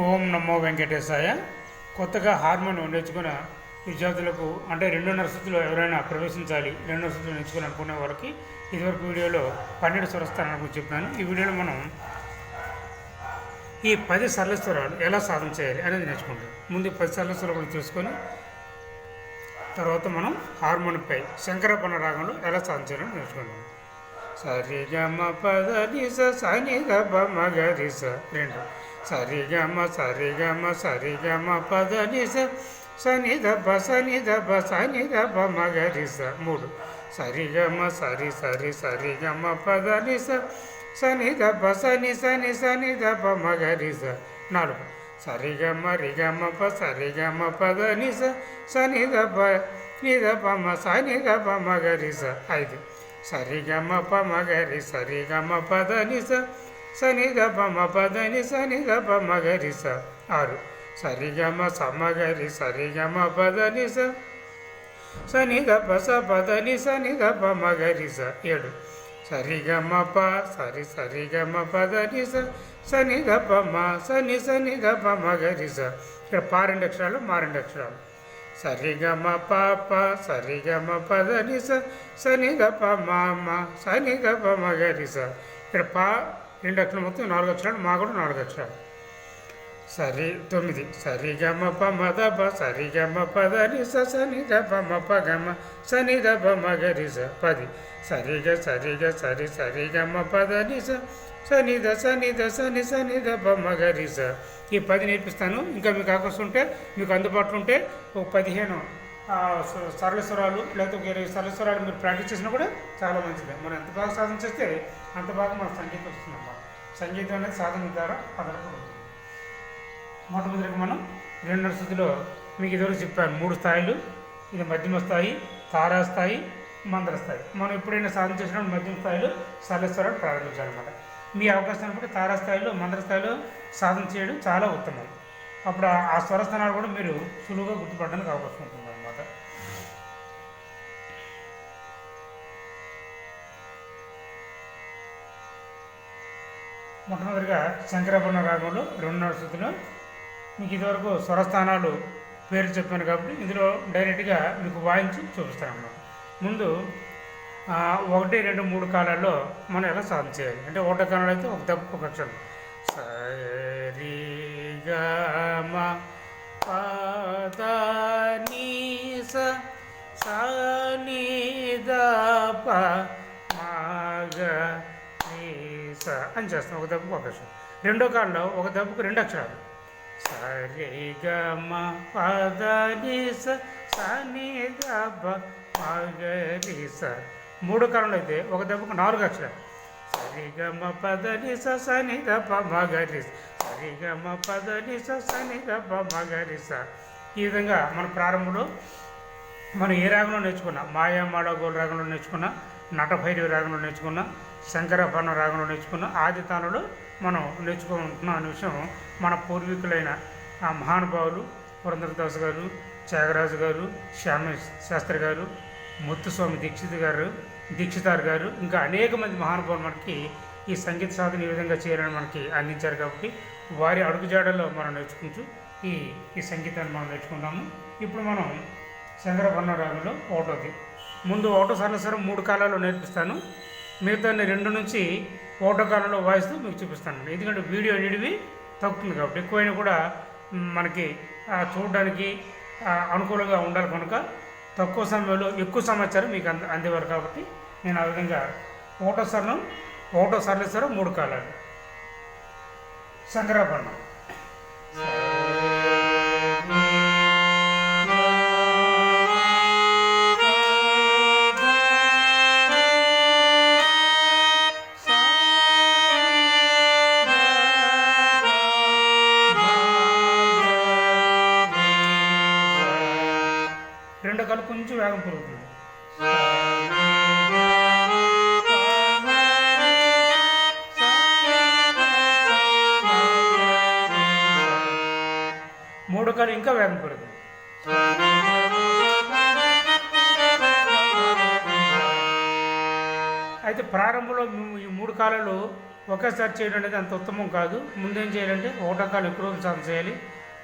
ఓం నమో వెంకటేశాయ. కొత్తగా హార్మోన్ నేర్చుకున్న విద్యార్థులకు అంటే రెండున్నర స్థితిలో ఎవరైనా ప్రవేశించాలి రెండున్నర స్థితిలో నేర్చుకుని అనుకునే వారికి ఇదివరకు వీడియోలో పన్నెండు స్వరస్థానాల గురించి చెప్పాను ఈ వీడియోలో మనం ఈ పది సరళ స్వరాలు ఎలా సాధన చేయాలి అనేది నేర్చుకుంటాం. ముందు పది సరళ స్వరాలు తెలుసుకొని తర్వాత మనం హార్మోన్పై శంకరపన్న రాగంలో ఎలా సాధన చేయాలని నేర్చుకుందాం. సరిగమ పద నిస సని గమ మగరిస రెండు. సరిగమ సరిగమ సరిగమ పద నిస సని దబ సని దబ సని దబ మగరిస మూడు. సరిగమ సరి సరి సరిగమ పద నిస సని దబ సని సని సని దబ మగరిస నాలుగు. సరిగమ రిగమ ప సరిగమ పద నిస సని దబ నిదప మ సని దబ మగరిస ఐదు. సరిగమ ప మగరి సరిగమ పద నిస సని దప పదని సని గప మగరి స ఆరు. సరిగమ సమగరి సరిగమ పదని స. సని గప స పదని సని గప మగరి స ఏడు. సరిగమ ప సరి సరిగమ పదని స. సని గప మ సని సని గప మగరి స ఇక్కడ పారెండు అక్షరాలు మారెండు అక్షరాలు. సరిగమ పాప సరిగమ పద నిస సని గప మామ సని గప మగరి స ఇక్కడ పా రెండు అక్షరాలు మొత్తం నాలుగు అక్షరాలు మా కూడా నాలుగు అక్షరాలు. సరి తొమ్మిది. సరిగమ ప మద ప సరిగమ పద నిస సని గప మ ప గమ సని గప మగరి స పది. సరిగ సరిగ సరి సరిగమ పద స సని ద సని ద సని సని ద ప మగరి స. ఈ పది నేర్పిస్తాను. ఇంకా మీకు ఆకర్షణ ఉంటే మీకు అందుబాటులో ఉంటే ఒక పదిహేను సరళస్వరాలు సరళ స్వరాలు లేకపోతే ఒక ఇరవై సరళ స్వరాలు మీరు ప్రాక్టీస్ చేసినా కూడా చాలా మంచిది. మనం ఎంత బాగా సాధన చేస్తే అంత బాగా మన సంగీతం వస్తుంది సంగీతం అనేది సాధన ద్వారా ఆధారపడుతుంది మొట్టమొదటిగా మనం రెండున్నర స్థితిలో మీకు ఇదివరకు చెప్పాను మూడు స్థాయిలు ఇది మధ్యమ స్థాయి తారా స్థాయి మందర స్థాయి. మనం ఎప్పుడైనా సాధన చేసినప్పుడు మధ్యమ స్థాయిలో సరళ ప్రారంభించాలన్నమాట. మీ అవకాశాన్ని బట్టి తారా స్థాయిలో మందర స్థాయిలో సాధన చేయడం చాలా ఉత్తమం. అప్పుడు ఆ స్వరస్థానాలు కూడా మీరు సులువుగా గుర్తుపడడానికి అవకాశం ఉంటుంది. మొట్టమొదటిగా శంకరాభరణ రాగంలో రెండున్నర స్థితిలో మీకు ఇదివరకు స్వరస్థానాలు పేరు చెప్పాను కాబట్టి ఇందులో డైరెక్ట్గా మీకు వాయించి చూపిస్తాను అన్నమాట ముందు ఒకటి రెండు మూడు కాలాల్లో మనం ఎలా సాధన చేయాలి? అంటే ఒకటో కాలంలో అయితే ఒక దెబ్బ ఒక అక్షరం సరి గ ద స స ద స అని చేస్తాం. ఒక దెబ్బకు ఒక అక్షరం. రెండో కాళ్ళలో ఒక దెబ్బకు రెండు అక్షరాలు. సరి గ పద ని స స ని ద స. మూడో కాలంలో అయితే ఒక దెబ్బకు నాలుగు అక్షరాలు. సరిగమ పదని స సని గప మగరి సరిగమ పదని స. సని గప మగరి స ఈ విధంగా మన ప్రారంభంలో మనం ఏ రాగంలో నేర్చుకున్నా? మాయా మాడగోల్ రాగంలో నేర్చుకున్నా? నటభైరవి రాగంలో నేర్చుకున్నా శంకరభరణ రాగంలో నేర్చుకున్న ఆది తానులు మనం నేర్చుకుంటున్నాం అనే విషయం మన పూర్వీకులైన ఆ మహానుభావులు పురంధరదాస్ గారు త్యాగరాజు గారు శ్యామ శాస్త్రి గారు ముత్తుస్వామి దీక్షిత్ గారు దీక్షితార్ గారు ఇంకా అనేక మంది మహానుభావులు మనకి ఈ సంగీత సాధన ఈ విధంగా చేయాలని మనకి అందించారు కాబట్టి వారి అడుగుజాడల్లో మనం నేర్చుకుంటూ ఈ ఈ సంగీతాన్ని మనం నేర్చుకుందాము. ఇప్పుడు మనం శంకరభరణ రాగంలో ఒకటోది. ముందు ఒకటో సరళస్వరం మూడు కాలాల్లో నేర్పిస్తాను. మిగతాన్ని రెండు నుంచి ఒకటో కాలంలో వాయిస్తూ మీకు చూపిస్తాను. ఎందుకంటే వీడియో అనేటివి తగ్గుతుంది కాబట్టి ఎక్కువైనా కూడా మనకి చూడడానికి అనుకూలంగా ఉండాలి కనుక తక్కువ సమయంలో ఎక్కువ సమాచారం మీకు అంద అందేవారు కాబట్టి నేను ఆ విధంగా ఒకటో సరళం ఒకటో సరళేశ్వరం మూడు కాలాలు. శంకరాభరణం నుంచి వేగం పెరుగుతుంది. మూడో కాలు ఇంకా వేగం పెరుగుతుంది. అయితే ప్రారంభంలో ఈ మూడు కాలాలు ఒకేసారి చేయడం అనేది అంత ఉత్తమం కాదు. ముందేం చేయాలంటే ఒకటో కాలం ఎక్కువ రోజులు చేయాలి.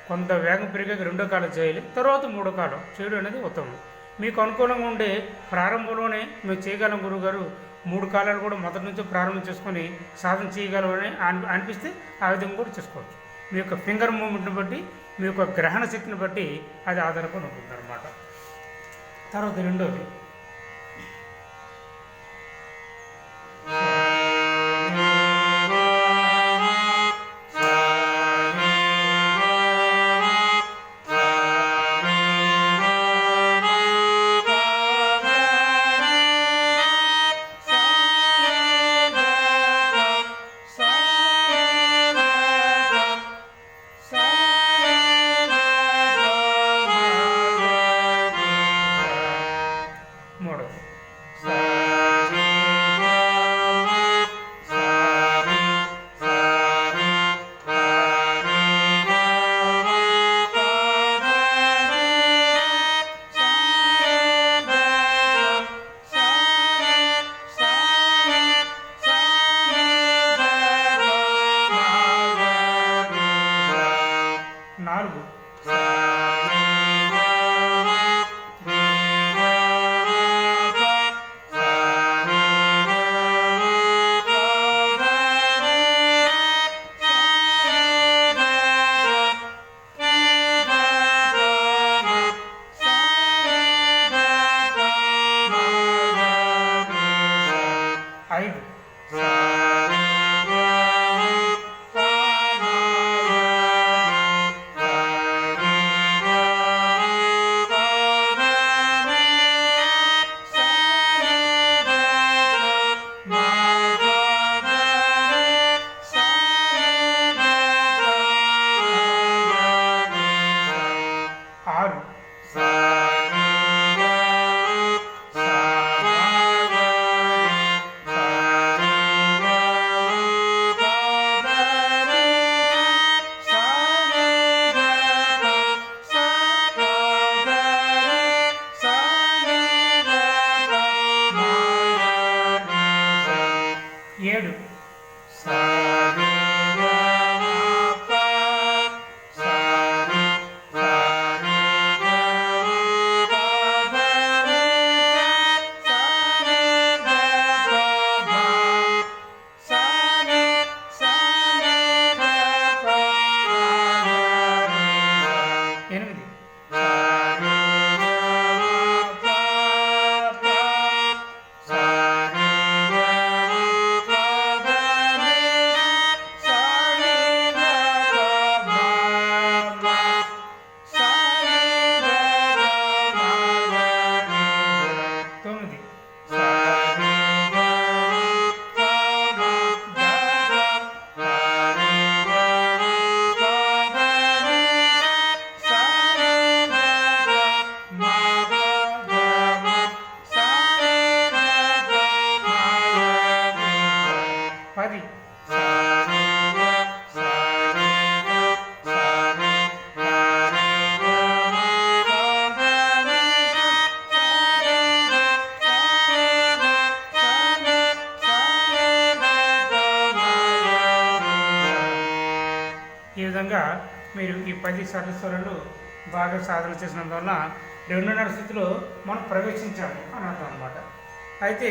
కొంత వేగం పెరిగాక రెండో కాలం చేయాలి. తర్వాత మూడో కాలం చేయడం అనేది ఉత్తమం. మీకు అనుకూలంగా ఉండే ప్రారంభంలోనే మేము చేయగలం గురుగారు మూడు కాలాలు కూడా మొదటి నుంచి ప్రారంభం చేసుకొని సాధన చేయగలమని అని అనిపిస్తే ఆ విధంగా కూడా చేసుకోవచ్చు. మీ యొక్క ఫింగర్ మూమెంట్ని బట్టి మీ యొక్క గ్రహణ శక్తిని బట్టి అది ఆధారపడి ఉంటుంది అనమాట తర్వాత రెండోది ఏడు ఎనిమిది మీరు ఈ పది సరస్వరాలు బాగా సాధన చేసినందువల్ల రెండున్నర స్థితిలో మనం ప్రవేశించాము అని అర్థం అనమాట అయితే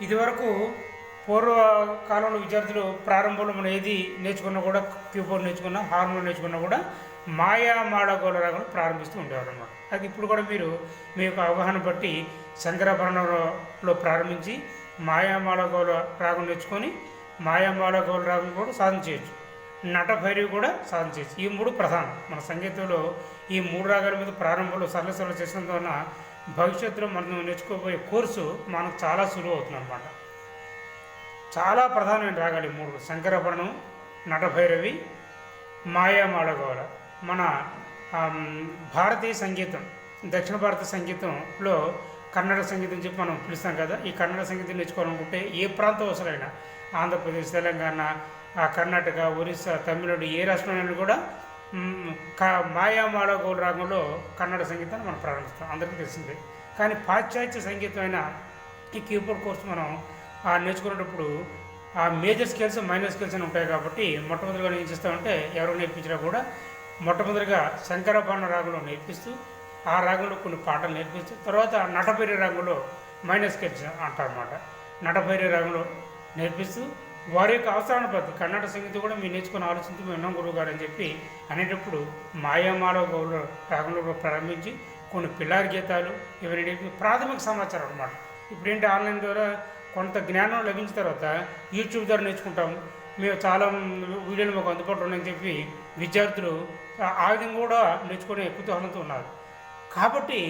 ఇదివరకు పూర్వకాలంలో విద్యార్థులు ప్రారంభంలో మనం ఏది నేర్చుకున్నా కూడా కీబోర్డ్ నేర్చుకున్నా హార్మోన్ నేర్చుకున్నా కూడా మాయా మాడగోళ రాగం ప్రారంభిస్తూ ఉండేవారు అనమాట అది ఇప్పుడు కూడా మీరు మీ యొక్క అవగాహన బట్టి శంకరాభరణంలో ప్రారంభించి మాయామాళగోళ రాగం నేర్చుకొని మాయామాళగోళ రాగం కూడా సాధన చేయొచ్చు. నటభైరవి కూడా సాధన చేయొచ్చు ఈ మూడు ప్రధానం. మన సంగీతంలో ఈ మూడు రాగాల మీద ప్రారంభంలో సరళ చేసినందువలన భవిష్యత్తులో మనం నేర్చుకోబోయే కోర్సు మనకు చాలా సులువు అవుతుంది అనమాట చాలా ప్రధానమైన రాగాలు ఈ మూడు. శంకరభరణం నటభైరవి మాయామాళగోళ. మన భారతీయ సంగీతం దక్షిణ భారత సంగీతంలో కన్నడ సంగీతం చెప్పి మనం పిలుస్తాం కదా ఈ కన్నడ సంగీతం నేర్చుకోవాలనుకుంటే ఏ ప్రాంతం అవసరమైనా ఆంధ్రప్రదేశ్ తెలంగాణ కర్ణాటక ఒరిస్సా తమిళనాడు ఏ రాష్ట్రంలో కూడా మ్, క మాయామాళగోళ రాగంలో కన్నడ సంగీతాన్ని మనం ప్రారంభిస్తాం. అందరికీ తెలిసిందే. కానీ పాశ్చాత్య సంగీతం ఈ కీబోర్డ్ కోర్సు మనం ఆ నేర్చుకునేటప్పుడు ఆ మేజర్ స్కేల్స్ మైనర్ స్కేల్స్ అని ఉంటాయి కాబట్టి మొట్టమొదటిగా ఏం చేస్తామంటే ఎవరు నేర్పించినా కూడా మొట్టమొదటిగా శంకరభరణ రాగంలో నేర్పిస్తూ ఆ రాగంలో కొన్ని పాటలు నేర్పిస్తూ తర్వాత నటపేరి రాగంలో మైనర్ స్కేల్స్ అంటారన్నమాట. నటపేరి రాగంలో నేర్పిస్తూ వారి యొక్క అవసరాన్ని బట్టి కర్ణాటక సంగీతం కూడా మీరు నేర్చుకుని ఆలోచించి మేము ఉన్నాం గురువు గారు అని చెప్పి అనేటప్పుడు మాయామాలో గౌరవ రాగంలో కూడా ప్రారంభించి కొన్ని పిల్లారి గీతాలు ఇవన్నీ ప్రాథమిక సమాచారం అనమాట ఇప్పుడేంటి ఆన్లైన్ ద్వారా కొంత జ్ఞానం లభించిన తర్వాత యూట్యూబ్ ద్వారా నేర్చుకుంటాము. మేము చాలా వీడియోలు మాకు అందుబాటులో ఉన్నాయని చెప్పి విద్యార్థులు ఆ విధంగా కూడా నేర్చుకునే కుతూహలంతో ఉన్నారు. కాబట్టి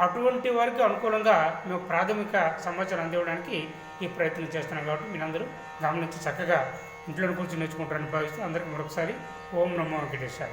అటువంటి వారికి అనుకూలంగా మేము ప్రాథమిక సమాచారం అందివ్వడానికి ఈ ప్రయత్నం చేస్తున్నాం కాబట్టి మీరందరూ గమనించి చక్కగా ఇంట్లో కూర్చొని నేర్చుకుంటారని భావిస్తూ అందరికీ మరొకసారి ఓం నమో వెంకటేశ్వర